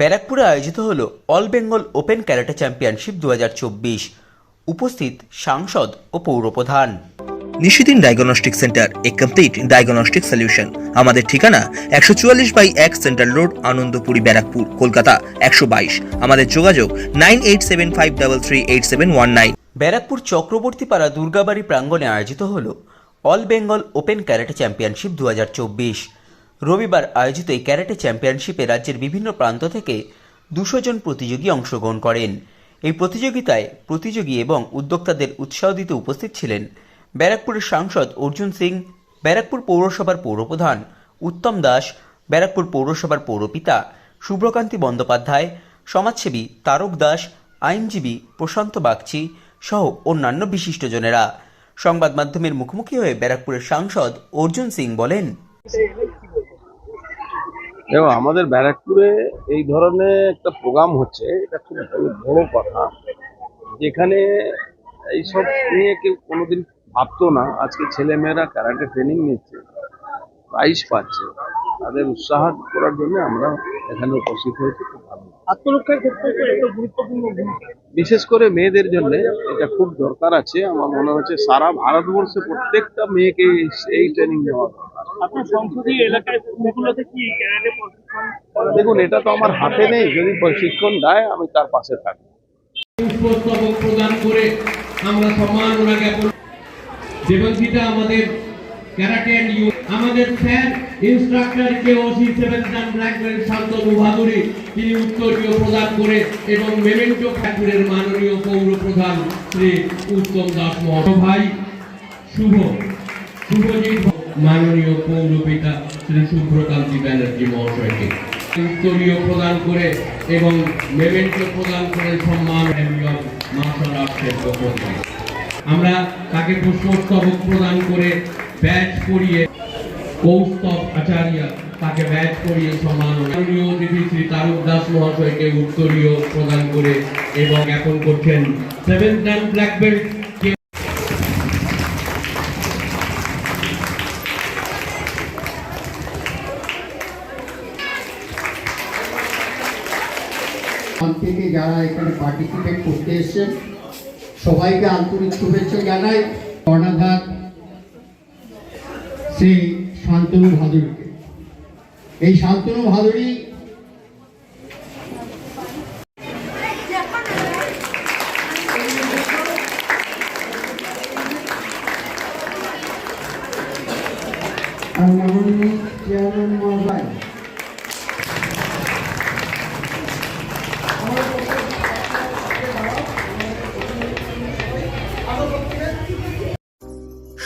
ব্যারাকপুরে আয়োজিত হল all Bengal open karate championship দু হাজার চব্বিশ। উপস্থিত সাংসদ ও পৌরপ্রধান। Nishidin diagnostic centre a complete diagnostic solution. আমাদের ঠিকানা একশো চুয়াল্লিশ বাই এক সেন্ট্রাল রোড আনন্দপুরি ব্যারাকপুর কলকাতা একশো বাইশ। আমাদের যোগাযোগ nine eight seven five double three eight seven one nine. Barrackpore Chakrabortypara Durgabari প্রাঙ্গণে আয়োজিত হল all Bengal open karate championship দু হাজার চব্বিশ। রবিবার আয়োজিত এই ক্যারাটে চ্যাম্পিয়নশিপে রাজ্যের বিভিন্ন প্রান্ত থেকে দুশো জন প্রতিযোগী অংশগ্রহণ করেন। এই প্রতিযোগিতায় প্রতিযোগী এবং উদ্যোক্তাদের উৎসাহ দিতে উপস্থিত ছিলেন ব্যারাকপুরের সাংসদ অর্জুন সিং, ব্যারাকপুর পৌরসভার পৌরপ্রধান উত্তম দাস, ব্যারাকপুর পৌরসভার পৌরপিতা শুভ্রকান্তি বন্দ্যোপাধ্যায়, সমাজসেবী তারক দাস, আইনজীবী প্রশান্ত বাগচি সহ অন্যান্য বিশিষ্টজনেরা সংবাদ মাধ্যমের মুখোমুখি হয়ে ব্যারাকপুরের সাংসদ অর্জুন সিং বলেন দেখো আমাদের ব্যারাকপুরে এই ধরনের একটা প্রোগ্রাম হচ্ছে এটা খুব বড় কথা যেখানে এইসব নিয়ে কেউ কোনোদিন ভাবতো না। আজকে ছেলেমেয়েরা ক্যারাটে ট্রেনিং নিচ্ছে প্রাইজ পাচ্ছে তাদের উৎসাহ করার জন্য আমরা এখানে উপস্থিত হয়েছি খুব ভালো আত্মরক্ষার ক্ষেত্রে গুরুত্বপূর্ণ বিশেষ করে মেয়েদের জন্য এটা খুব দরকার আছে। আমার মনে হচ্ছে সারা ভারতবর্ষে প্রত্যেকটা মেয়েকে এই- এই ট্রেনিং দেওয়া দেখুন এটা তো আমার হাতে নেই। যদি প্রশিক্ষণ দেয় আমি তার পাশে পুষ্পস্তবক প্রদান করে আমরা সম্মাননা জ্ঞাপন দেবঙ্কিতা আমাদের ক্যারাটে অ্যান্ড ইউ আমাদের স্যার ইনস্ট্রাক্টর কে OC seven dan black belt Bhaduri তিনি উত্তরীয় প্রদান করে এবং মেমেন্টো ঠাকুরের মাননীয় পৌর প্রধান শ্রী উত্তম দাস মহাশয়। ভাই শুভ। শুভজিৎ মাননীয় পৌরপিতা শ্রী শুভ্রকান্তি ব্যানার্জি মহাশয়কে উত্তরীয় প্রদান করে এবং মেমেন্টো প্রদান করে সম্মান মার্শাল আর্টসের থেকে আমরা তাকে পুষ্পস্তবক প্রদান করে ব্যাচ পরিয়ে কৌস্তব আচার্য তাকে ব্যাচ পরিয়ে সম্মান মাননীয় অতিথি শ্রী তারক দাস মহাশয়কে উত্তরীয় প্রদান করে এবং এখন করছেন। সেভেন ডান ব্ল্যাক বেল্ট থেকে যারা এখানে পার্টিসিপেট করতে এসেছেন, সবাইকে আন্তরিক শুভেচ্ছা জানাই। কর্ণাধার শ্রী শান্তনু ভাদুরীকে। এই শান্তনু ভাদুরী আর মাননীয় চেয়ারম্যান মহোদয়